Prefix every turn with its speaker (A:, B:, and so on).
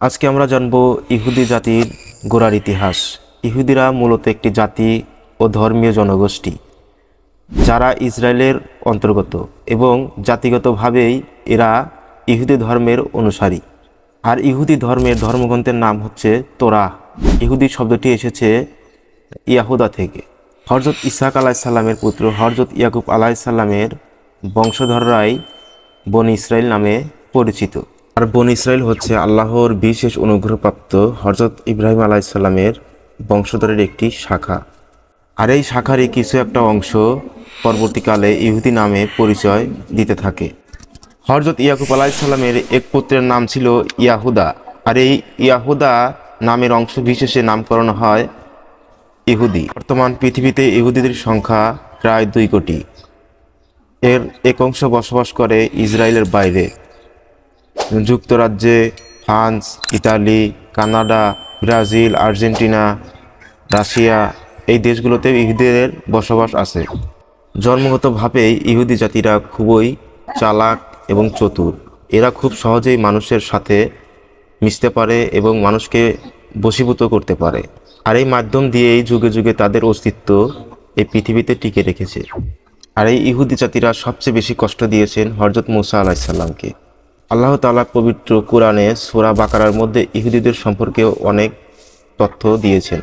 A: আজকে আমরা জানব ইহুদি জাতির গোড়ার ইতিহাস। ইহুদিরা মূলত একটি জাতি ও ধর্মীয় জনগোষ্ঠী, যারা ইসরায়েলের অন্তর্গত এবং জাতিগতভাবেই এরা ইহুদি ধর্মের অনুসারী। আর ইহুদি ধর্মের ধর্মগ্রন্থের নাম হচ্ছে তোরা। ইহুদি শব্দটি এসেছে ইয়াহুদা থেকে। হরজত ইসাক আলাইসাল্লামের পুত্র হরজত ইয়াকুব আলাইসাল্লামের বংশধররাই বন ইসরায়েল নামে পরিচিত। আর বন ইসরায়েল হচ্ছে আল্লাহর বিশেষ অনুগ্রহপ্রাপ্ত হরজত ইব্রাহিম আলাইসাল্লামের বংশধরের একটি শাখা। আর এই শাখারই কিছু একটা অংশ পরবর্তীকালে ইহুদি নামে পরিচয় দিতে থাকে। হরজত ইয়াকুব আলাইসাল্লামের এক পুত্রের নাম ছিল ইয়াহুদা। আর এই ইয়াহুদা নামের অংশ বিশেষে নামকরণ হয় ইহুদি। বর্তমান পৃথিবীতে ইহুদিদের সংখ্যা প্রায় দুই কোটি। এর এক অংশ বসবাস করে ইসরায়েলের বাইরে। যুক্তরাজ্যে, France, Italy, Canada, Brazil, Argentina, Russia, এই দেশগুলোতে ইহুদিদের বসবাস আছে। জন্মগতভাবেই ইহুদি জাতিরা খুবই চালাক এবং চতুর। এরা খুব সহজেই মানুষের সাথে মিশতে পারে এবং মানুষকে বশীভূত করতে পারে। আর এই মাধ্যম দিয়েই যুগে যুগে তাদের অস্তিত্ব এই পৃথিবীতে টিকে রেখেছে। আর এই ইহুদি জাতিরা সবচেয়ে বেশি কষ্ট দিয়েছেন হরজত মুসা আলাহিসাল্লামকে আল্লাহ তালা পবিত্র কোরআনে সোরা বাকারার মধ্যে ইহুদিদের সম্পর্কে অনেক তথ্য দিয়েছেন।